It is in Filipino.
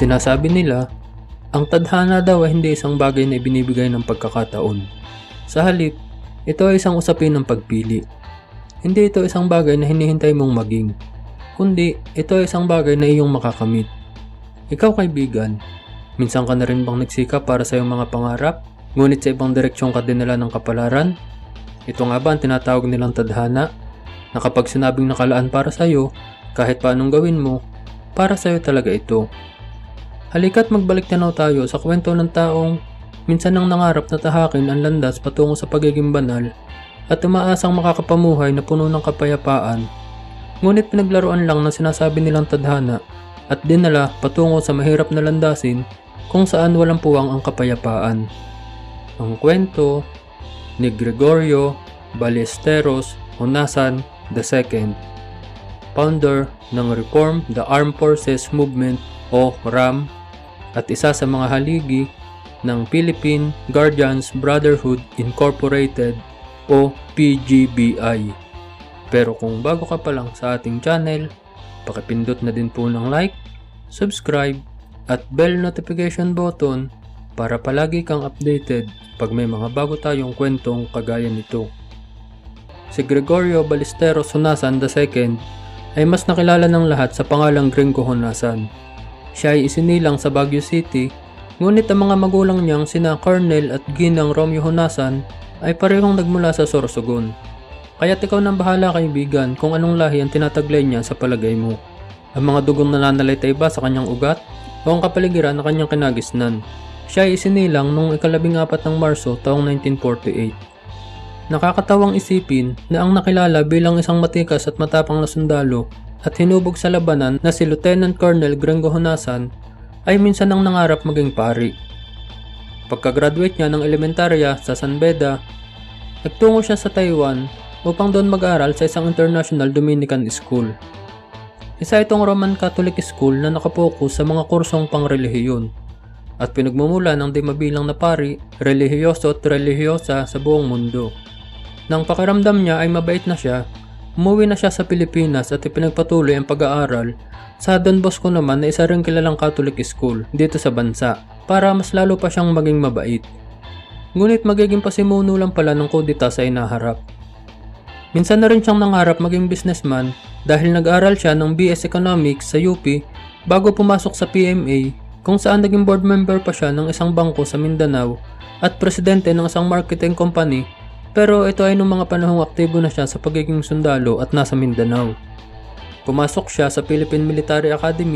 Sinasabi nila, ang tadhana daw ay hindi isang bagay na ibinibigay ng pagkakataon. Sa halip, ito ay isang usapin ng pagpili. Hindi ito isang bagay na hinihintay mong maging, kundi ito ay isang bagay na iyong makakamit. Ikaw kaibigan, minsan ka na rin bang nagsikap para sa iyong mga pangarap, ngunit sa ibang direksyon ka dinala ng kapalaran? Ito nga ba ang tinatawag nilang tadhana? Na kapag sinabing nakalaan para sa iyo, kahit paanong gawin mo, para sa iyo talaga ito. Halika't magbalik tanaw tayo sa kwento ng taong minsan nang nangarap na tahakin ang landas patungo sa pagiging banal at umaasang makakapamuhay na puno ng kapayapaan. Ngunit pinaglaruan lang na sinasabi nilang tadhana at dinala patungo sa mahirap na landasin kung saan walang puwang ang kapayapaan. Ang kwento ni Gregorio Ballesteros Honasan II, founder ng Reform the Armed Forces Movement o RAM at isa sa mga haligi ng Philippine Guardians Brotherhood Incorporated o PGBI. Pero kung bago ka pa lang sa ating channel, pakipindot na din po ng like, subscribe, at bell notification button para palagi kang updated pag may mga bago tayong kwentong kagaya nito. Si Gregorio Ballesteros Honasan II ay mas nakilala ng lahat sa pangalang Gringo Honasan. Siya ay isinilang sa Baguio City, ngunit ang mga magulang niyang sina Colonel at Ginang Romeo Honasan ay parehong nagmula sa Sorsogon. Kaya't ikaw nang bahala kaibigan kung anong lahi ang tinataglay niya sa palagay mo. Ang mga dugong nananalaytay ba sa kanyang ugat o ang kapaligiran na kanyang kinagisnan? Siya ay isinilang noong ikalabing apat ng Marso taong 1948. Nakakatawang isipin na ang nakilala bilang isang matikas at matapang na sundalo at hinubog sa labanan na si Lieutenant Colonel Gringo Honasan ay minsan ang nangarap maging pari. Pagka-graduate niya ng elementarya sa San Beda, nagtungo siya sa Taiwan upang doon mag-aral sa isang international Dominican school. Isa itong Roman Catholic school na nakapokus sa mga kursong pangrelihiyon at pinagmumula ng di mabilang na pari, relihiyoso at relihiyosa sa buong mundo. Nang pakiramdam niya ay mabait na siya, umuwi na siya sa Pilipinas at ipinagpatuloy ang pag-aaral sa Don Bosco naman na isa ring kilalang Catholic school dito sa bansa para mas lalo pa siyang maging mabait. Ngunit magiging pasimuno lang pala ng kudita sa inaharap. Minsan na rin siyang nangarap maging businessman dahil nag-aral siya ng BS Economics sa UP bago pumasok sa PMA kung saan naging board member pa siya ng isang bangko sa Mindanao at presidente ng isang marketing company pero ito ay nung mga panahong aktibo na siya sa pagiging sundalo at nasa Mindanao. Pumasok siya sa Philippine Military Academy